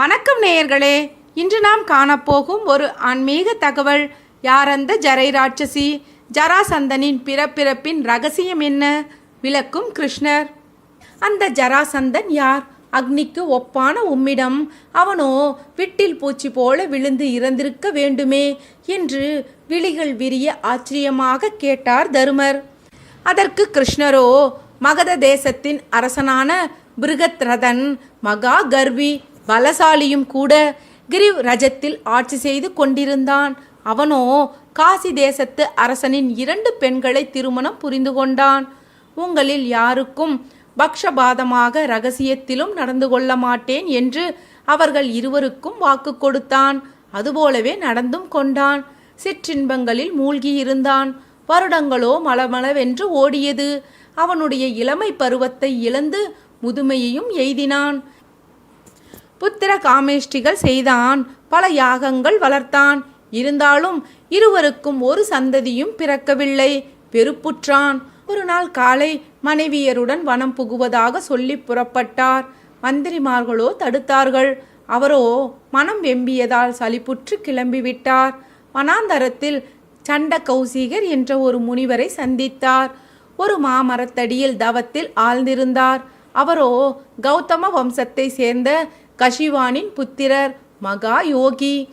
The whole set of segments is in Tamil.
வணக்கம் நேயர்களே. இன்று நாம் காணப்போகும் ஒரு ஆன்மீக தகவல். யார் அந்த ஜரை ராட்சசி ஜராசந்தனின் பிறப்பிறப்பின் ரகசியம் என்ன? விளக்கும் கிருஷ்ணர். அந்த ஜராசந்தன் யார்? அக்னிக்கு ஒப்பான உம்மிடம் அவனோ விட்டில் பூச்சி போல விழுந்து இறந்திருக்க வேண்டுமே என்று விழிகள் விரிய ஆச்சரியமாக கேட்டார் தருமர். அதற்கு கிருஷ்ணரோ மகத தேசத்தின் அரசனான பிருகத்ரதன் மகா கர்வி பலசாலியும் கூட கிரிவ் ரஜத்தில் ஆட்சி செய்து கொண்டிருந்தான். அவனோ காசி தேசத்து அரசனின் இரண்டு பெண்களை திருமணம் புரிந்து கொண்டான். உங்களில் யாருக்கும் பக்ஷபாதமாக ரகசியத்திலும் நடந்து கொள்ள மாட்டேன் என்று அவர்கள் இருவருக்கும் வாக்கு கொடுத்தான். அதுபோலவே நடந்தும் கொண்டான். சிற்றின்பங்களில் மூழ்கி இருந்தான் வருடங்களோ மளமளவென்று ஓடியது. அவனுடைய இளமை பருவத்தை இழந்து முதுமையையும் எய்தினான். புத்திர காமேஷ்டிகள் செய்தான் பல யாகங்கள் வளர்த்தான். இருந்தாலும் இருவருக்கும் ஒரு சந்ததியும் பிறக்கவில்லை. பெருப்புற்றான் ஒரு நாள் காலை மனைவியருடன் வனம் புகுவதாக சொல்லி புறப்பட்டார். மந்திரிமார்களோ தடுத்தார்கள். அவரோ மனம் வெம்பியதால் சலிப்புற்று கிளம்பிவிட்டார். வனாந்தரத்தில் சண்ட கௌசிகர் என்ற ஒரு முனிவரை சந்தித்தார். ஒரு மாமரத்தடியில் தவத்தில் ஆழ்ந்திருந்தார். அவரோ கௌதம வம்சத்தை சேர்ந்த கஷிவானின் புத்திரர் மகா யோகி.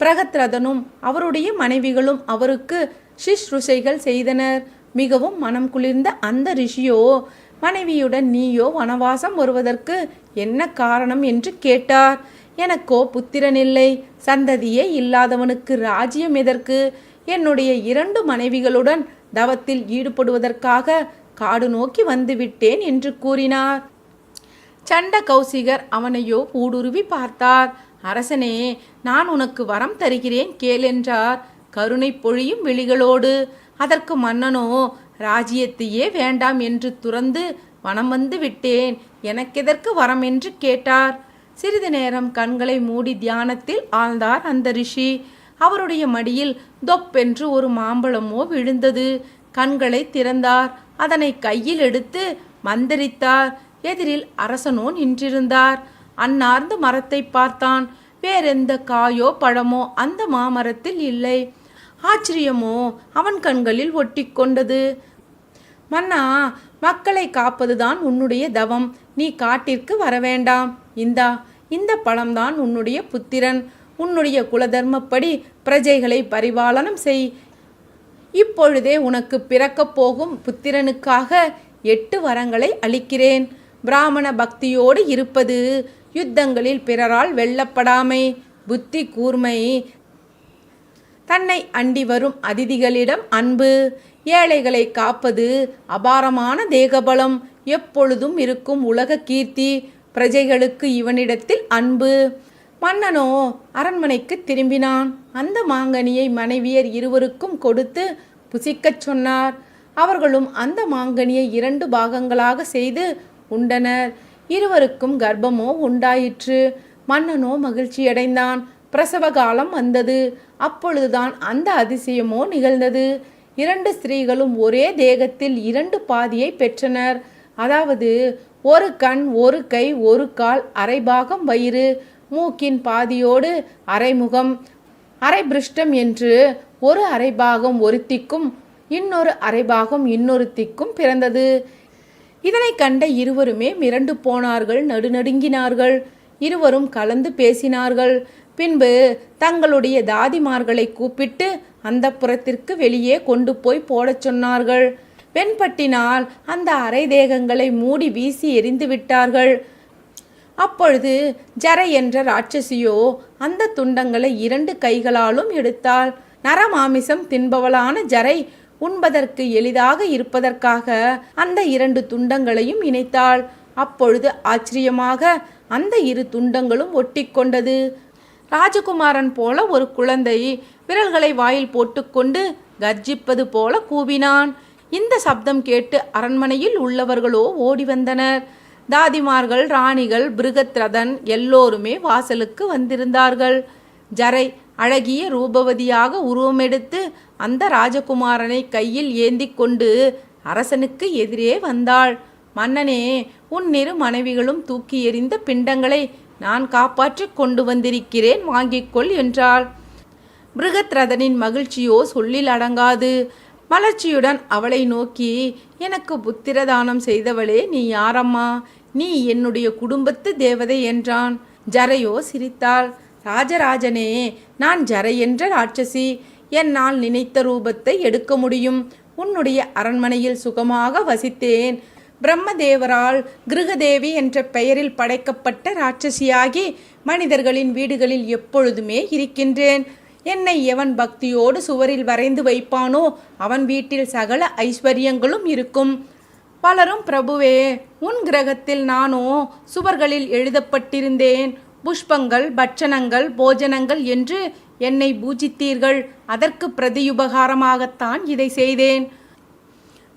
பிரகத்ரதனும் அவருடைய மனைவிகளும் அவருக்கு சிஷ்ருஷைகள் செய்தனர். மிகவும் மனம் குளிர்ந்த அந்த ரிஷியோ மனைவியுடன் நீயோ வனவாசம் வருவதற்கு என்ன காரணம்? என்று கேட்டார். எனக்கோ புத்திரனில்லை சந்ததியே இல்லாதவனுக்கு ராஜ்யம் எதற்கு? என்னுடைய இரண்டு மனைவிகளுடன் தவத்தில் ஈடுபடுவதற்காக காடு நோக்கி வந்துவிட்டேன் என்று கூறினார். சண்ட கௌசிகர் அவனையோ ஊடுருவி பார்த்தார். அரசனே நான் உனக்கு வரம் தருகிறேன் கேளென்றார் கருணை பொழியும் விழிகளோடு. அதற்கு மன்னனோ ராஜ்யத்தையே வேண்டாம் என்று துறந்து வனம் வந்து விட்டேன். எனக்கெதற்கு வரம் என்று கேட்டார். சிறிது நேரம் கண்களை மூடி தியானத்தில் ஆழ்ந்தார் அந்த ரிஷி. அவருடைய மடியில் தொப்பென்று ஒரு மாம்பழமோ விழுந்தது. கண்களை திறந்தார். அதனை கையில் எடுத்து மந்திரித்தார். எதிரில் அரசனோ நின்றிருந்தார். அன்னார்ந்த மரத்தை பார்த்தான். வேறெந்த காயோ பழமோ அந்த மாமரத்தில் இல்லை. ஆச்சரியமோ அவன் கண்களில் ஒட்டிக்கொண்டது மன்னா மக்களை காப்பதுதான் உன்னுடைய தவம். நீ காட்டிற்கு வர வேண்டாம் இந்தா இந்த பழம்தான் உன்னுடைய புத்திரன். உன்னுடைய குலதர்மப்படி பிரஜைகளை பரிபாலனம் செய். இப்பொழுதே உனக்கு பிறக்கப் போகும் புத்திரனுக்காக எட்டு வரங்களை அளிக்கிறேன். பிராமண பக்தியோடு இருப்பது. யுத்தங்களில் பிறரால் வெல்லப்படாமை. புத்தி கூர்மை. தன்னை அண்டி வரும் அதிதிகளிடம் அன்பு. ஏழைகளை காப்பது அபாரமான தேகபலம். எப்பொழுதும் இருக்கும் உலக கீர்த்தி. பிரஜைகளுக்கு இவனிடத்தில் அன்பு. மன்னனோ அரண்மனைக்கு திரும்பினான். அந்த மாங்கனியை மனைவியர் இருவருக்கும் கொடுத்து புசிக்கச் சொன்னார். அவர்களும் அந்த மாங்கனியை இரண்டு பாகங்களாக செய்து உண்டனர். இருவருக்கும் கர்ப்பமோ உண்டாயிற்று. மன்னனோ மகிழ்ச்சியடைந்தான். பிரசவ காலம் வந்தது. அப்பொழுதுதான் அந்த அதிசயமோ நிகழ்ந்தது. இரண்டு ஸ்திரீகளும் ஒரே தேகத்தில் இரண்டு பாதியை பெற்றனர். அதாவது ஒரு கண் ஒரு கை ஒரு கால் அரை பாகம் வயிறு மூக்கின் பாதியோடு அரைமுகம் அரை பிருஷ்டம் என்று ஒரு அரைபாகம் ஒருத்திக்கும் இன்னொரு அரைபாகம் இன்னொருத்திக்கும் பிறந்தது. இதனை கண்ட இருவருமே மிரண்டு போனார்கள் நடுநடுங்கினார்கள். இருவரும் கலந்து பேசினார்கள். பின்பு தங்களுடைய தாதிமார்களை கூப்பிட்டு அந்த புறத்திற்கு வெளியே கொண்டு போய் போடச் சொன்னார்கள். வெண்பட்டினால் அந்த அரை தேகங்களை மூடி வீசி எரிந்து விட்டார்கள். அப்பொழுது ஜர என்ற ராட்சசியோ அந்த துண்டங்களை இரண்டு கைகளாலும் எடுத்தாள். நரமாமிசம் தின்பவளான ஜரை உண்பதற்கு எளிதாக இருப்பதற்காக அந்த இரண்டு துண்டங்களையும் இணைத்தாள். அப்பொழுது ஆச்சரியமாக அந்த இரு துண்டங்களும் ஒட்டிக்கொண்டது. ராஜகுமாரன் போல ஒரு குழந்தை விரல்களை வாயில் போட்டுக்கொண்டு கர்ஜிப்பது போல கூவினான். இந்த சப்தம் கேட்டு அரண்மனையில் உள்ளவர்களோ ஓடி வந்தனர். தாதிமார்கள் ராணிகள் பிருகத்ரதன் எல்லோருமே வாசலுக்கு வந்திருந்தார்கள். ஜரை அழகிய ரூபவதியாக உருவமெடுத்து அந்த ராஜகுமாரனை கையில் ஏந்தி கொண்டு அரசனுக்கு எதிரே வந்தாள். மன்னனே உன் இரு மனைவிகளும் தூக்கி எறிந்த பிண்டங்களை நான் காப்பாற்றி கொண்டு வந்திருக்கிறேன் வாங்கிக்கொள் என்றாள். பிருகத்ரதனின் மகிழ்ச்சியோ சொல்லில் அடங்காது. மலர்ச்சியுடன் அவளை நோக்கி எனக்கு புத்திரதானம் செய்தவளே நீ யாரம்மா? நீ என்னுடைய குடும்பத்து தேவதை என்றான். ஜரையோ சிரித்தாள். ராஜராஜனே நான் ஜரை என்ற ராட்சசி. என்னால் நினைத்த ரூபத்தை எடுக்க முடியும். உன்னுடைய அரண்மனையில் சுகமாக வசித்தேன். பிரம்மதேவரால் கிருகதேவி என்ற பெயரில் படைக்கப்பட்ட ராட்சசியாகி மனிதர்களின் வீடுகளில் எப்பொழுதுமே இருக்கின்றேன். என்னை எவன் பக்தியோடு சுவரில் வரைந்து வைப்பானோ அவன் வீட்டில் சகல ஐஸ்வர்யங்களும் இருக்கும். பலரும் பிரபுவே உன் கிரகத்தில் நானோ சுவர்களில் எழுதப்பட்டிருந்தேன். புஷ்பங்கள் பட்சணங்கள் போஜனங்கள் என்று என்னை பூஜித்தீர்கள். அதற்கு பிரதியுபகாரமாகத்தான் இதை செய்தேன்.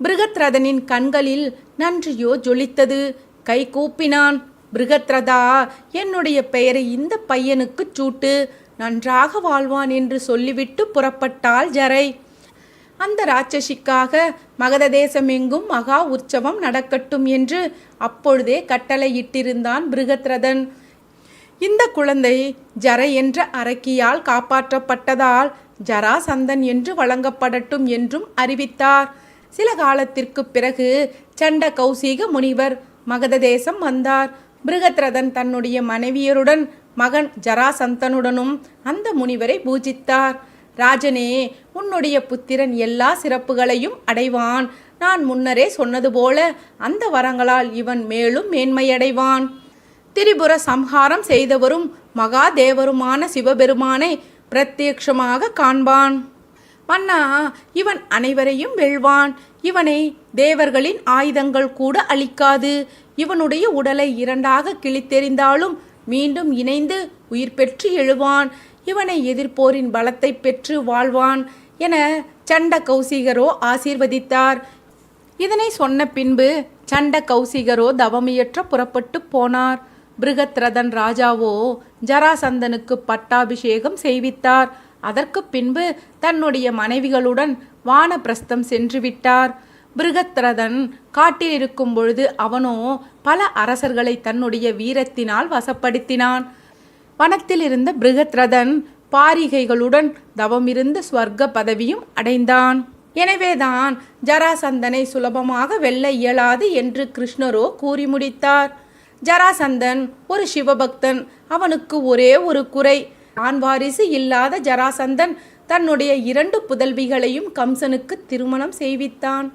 பிருகத்ரதனின் கண்களில் நன்றியோ ஜொலித்தது. கை கூப்பினான் பிருகத்ரதா என்னுடைய பெயரை இந்த பையனுக்குச் சூட்டு. நன்றாக வாழ்வான் என்று சொல்லிவிட்டு புறப்பட்டாள் ஜரை. அந்த ராட்சசிக்காக மகத தேசமெங்கும் மகா உற்சவம் நடக்கட்டும் என்று அப்பொழுதே கட்டளையிட்டிருந்தான் பிருகத்ரதன். இந்த குழந்தை ஜரை என்ற அரக்கியால் காப்பாற்றப்பட்டதால் ஜராசந்தன் என்று வழங்கப்படட்டும் என்றும் அறிவித்தார். சில காலத்திற்கு பிறகு சண்ட கௌசிக முனிவர் மகத தேசம் வந்தார். பிருகத்ரதன் தன்னுடைய மனைவியருடன் மகன் ஜராசந்தனுடனும் அந்த முனிவரை பூஜித்தார். ராஜனே உன்னுடைய புத்திரன் எல்லா சிறப்புகளையும் அடைவான். நான் முன்னரே சொன்னது போல அந்த வரங்களால் இவன் மேலும் மேன்மையடைவான். திரிபுர சம்ஹாரம் செய்தவரும் மகாதேவருமான சிவபெருமானை பிரத்யக்ஷமாக காண்பான். மன்னா இவன் அனைவரையும் வெல்வான். இவனை தேவர்களின் ஆயுதங்கள் கூட அழிக்காது இவனுடைய உடலை இரண்டாக கிழித்தெறிந்தாலும் மீண்டும் இணைந்து உயிர் பெற்று எழுவான். இவனை எதிர்ப்போரின் பலத்தை பெற்று வாழ்வான் என சண்ட கௌசிகரோ ஆசீர்வதித்தார். இதனை சொன்ன பின்பு சண்ட கௌசிகரோ தவமியற்ற புறப்பட்டு போனார். பிருகத்ரதன் ராஜாவோ ஜராசந்தனுக்கு பட்டாபிஷேகம் செய்வித்தார். அதற்கு பின்பு தன்னுடைய மனைவிகளுடன் வானப்பிரஸ்தம் சென்று விட்டார் பிருகத்ரதன் காட்டில் இருக்கும் பொழுது அவனோ பல அரசர்களை தன்னுடைய வீரத்தினால் வசப்படுத்தினான். வனத்தில் இருந்த பிருகத்ரதன் பாரிகைகளுடன் தவமிருந்த ஸ்வர்க்க பதவியும் அடைந்தான். எனவேதான் ஜராசந்தனை சுலபமாக வெல்ல இயலாது என்று கிருஷ்ணரோ கூறி முடித்தார். ஜராசந்தன் ஒரு சிவபக்தன். அவனுக்கு ஒரே ஒரு குறை. ஆண் வாரிசு இல்லாத ஜராசந்தன் தன்னுடைய இரண்டு புதல்விகளையும் கம்சனுக்கு திருமணம் செய்வித்தான்.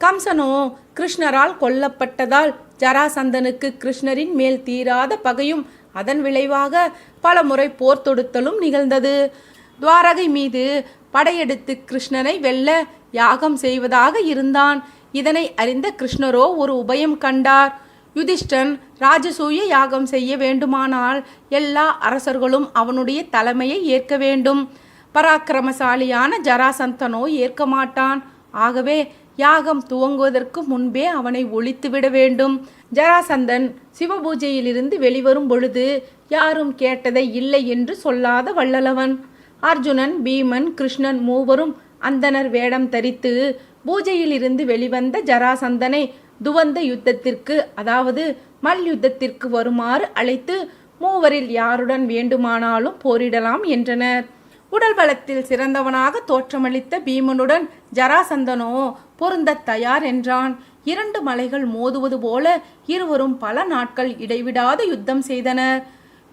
கம்சனோ கிருஷ்ணரால் கொல்லப்பட்டதால் ஜராசந்தனுக்கு கிருஷ்ணரின் மேல் தீராத பகையும் அதன் விளைவாக பல முறை போர் தொடுத்தலும் நிகழ்ந்தது. துவாரகை மீது படையெடுத்து கிருஷ்ணனை வெல்ல யாகம் செய்வதாக இருந்தான். இதனை அறிந்த கிருஷ்ணரோ ஒரு உபயம் கண்டார். யுதிஷ்டன் ராஜசூய யாகம் செய்ய வேண்டுமானால் எல்லா அரசர்களும் அவனுடைய தலைமையை ஏற்க வேண்டும். பராக்கிரமசாலியான ஜராசந்தனோ ஏற்க மாட்டான். ஆகவே யாகம் துவங்குவதற்கு முன்பே அவனை ஒழித்துவிட வேண்டும். ஜராசந்தன் சிவபூஜையிலிருந்து வெளிவரும் பொழுது யாரும் கேட்டதை இல்லை என்று சொல்லாத வள்ளலவன் அர்ஜுனன் பீமன் கிருஷ்ணன் மூவரும் அந்தனர் வேடம் தரித்து பூஜையிலிருந்து வெளிவந்த ஜராசந்தனை துவந்த யுத்தத்திற்கு அதாவது மல்யுத்தத்திற்கு வருமாறு அழைத்து மூவரில் யாருடன் வேண்டுமானாலும் போரிடலாம் என்றனர். உடல் பலத்தில் சிறந்தவனாக தோற்றமளித்த பீமனுடன் ஜராசந்தனோ பொருந்தத் தயார் என்றான். இரண்டு மலைகள் மோதுவது போல இருவரும் பல நாட்கள் இடைவிடாது யுத்தம் செய்தனர்.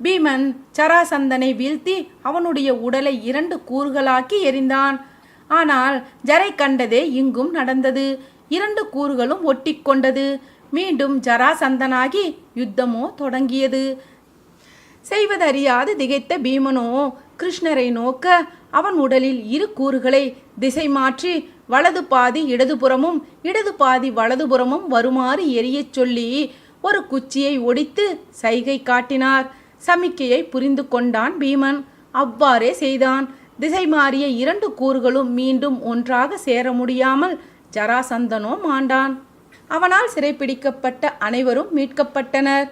பீமன் ஜராசந்தனை வீழ்த்தி அவனுடைய உடலை இரண்டு கூறுகளாக்கி எறிந்தான். ஆனால் ஜரை கண்டதே இங்கும் நடந்தது. இரண்டு கூறுகளும் ஒட்டிக்கொண்டது. மீண்டும் ஜராசந்தனாகி யுத்தமோ தொடங்கியது. செய்வதறியாது திகைத்த பீமனோ கிருஷ்ணரை நோக்க அவன் உடலில் இரு கூறுகளை திசை மாற்றி வலது பாதி இடதுபுறமும் இடது பாதி வலதுபுறமும் வருமாறு எரியச் சொல்லி ஒரு குச்சியை ஒடித்து சைகை காட்டினார். சமிக்கையை புரிந்து கொண்டான் பீமன். அவ்வாறே செய்தான். திசை மாறிய இரண்டு கூறுகளும் மீண்டும் ஒன்றாக சேர முடியாமல் ஜராசந்தனோ மாண்டான் அவனால் சிறைப்பிடிக்கப்பட்ட அனைவரும் மீட்கப்பட்டனர்.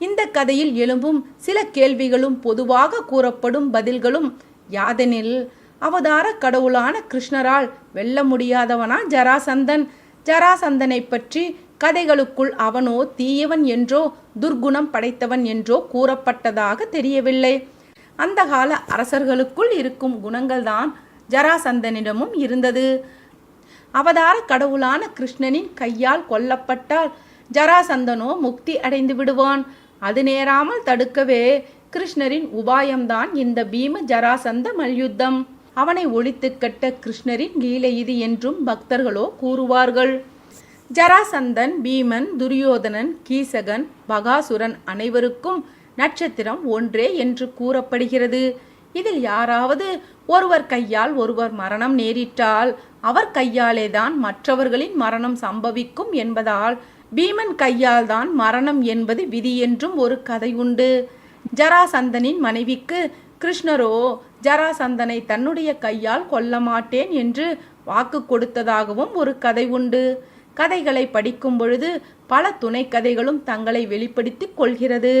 இந்த கதையில் எழும்பும் சில கேள்விகளும் பொதுவாக கூறப்படும் பதில்களும் யாதெனில் அவதார கடவுளான கிருஷ்ணரால் வெல்ல முடியாதவனா ஜராசந்தன்? ஜராசந்தனை பற்றி கதைகளுக்குள் அவனோ தீயவன் என்றோ துர்குணம் படைத்தவன் என்றோ கூறப்பட்டதாக தெரியவில்லை. அந்த கால அரசர்களுக்குள் இருக்கும் குணங்கள்தான் ஜராசந்தனிடமும் இருந்தது. அவதார கடவுளான கிருஷ்ணனின் கையால் கொல்லப்பட்டால் ஜராசந்தனோ முக்தி அடைந்து விடுவான். அது நேராமல் தடுக்கவே கிருஷ்ணரின் உபாயம்தான் இந்த பீம ஜராசந்த மல்யுத்தம். அவனை ஒழித்து கட்ட கிருஷ்ணரின் லீலை இது என்றும் பக்தர்களோ கூறுவார்கள். ஜராசந்தன் பீமன் துரியோதனன் கீசகன் பகாசுரன் அனைவருக்கும் நட்சத்திரம் ஒன்றே என்று கூறப்படுகிறது. இதில் யாராவது ஒருவர் கையால் ஒருவர் மரணம் நேரிட்டால் அவர் கையாலேதான் மற்றவர்களின் மரணம் சம்பவிக்கும் என்பதால் பீமன் கையால் தான் மரணம் என்பது விதி என்றும் ஒரு கதை உண்டு. ஜராசந்தனின் மனைவிக்கு கிருஷ்ணரோ ஜராசந்தனை தன்னுடைய கையால் கொல்ல மாட்டேன் என்று வாக்கு கொடுத்ததாகவும் ஒரு கதை உண்டு. கதைகளை படிக்கும் பொழுது பல துணை கதைகளும் தங்களை வெளிப்படுத்திக் கொள்கிறது.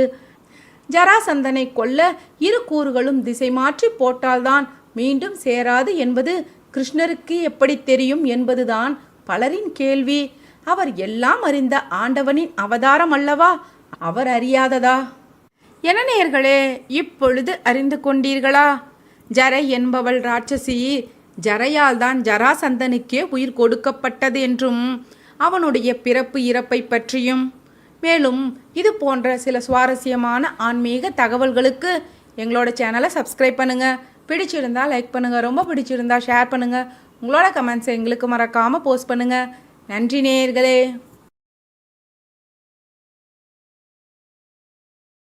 ஜராசந்தனை கொல்ல இரு கூறுகளும் திசை மாற்றி போட்டால்தான் மீண்டும் சேராது என்பது கிருஷ்ணருக்கு எப்படி தெரியும் என்பதுதான் பலரின் கேள்வி. அவர் எல்லாம் அறிந்த ஆண்டவனின் அவதாரம் அல்லவா? அவர் அறியாததா? என நேர்களே இப்பொழுது அறிந்து கொண்டீர்களா? ஜரை என்பவள் ராட்சசி ஜரையால் தான் ஜராசந்தனுக்கே உயிர் கொடுக்கப்பட்டது என்றும் அவனுடைய பிறப்பு இறப்பை பற்றியும். மேலும் இது போன்ற சில சுவாரஸ்யமான ஆன்மீக தகவல்களுக்கு எங்களோட சேனலை சப்ஸ்கிரைப் பண்ணுங்கள் பிடிச்சிருந்தா லைக் பண்ணுங்கள் ரொம்ப பிடிச்சிருந்தா ஷேர் பண்ணுங்கள் உங்களோட கமெண்ட்ஸை எங்களுக்கு மறக்காமல் போஸ்ட் பண்ணுங்கள் நன்றி நேயர்களே.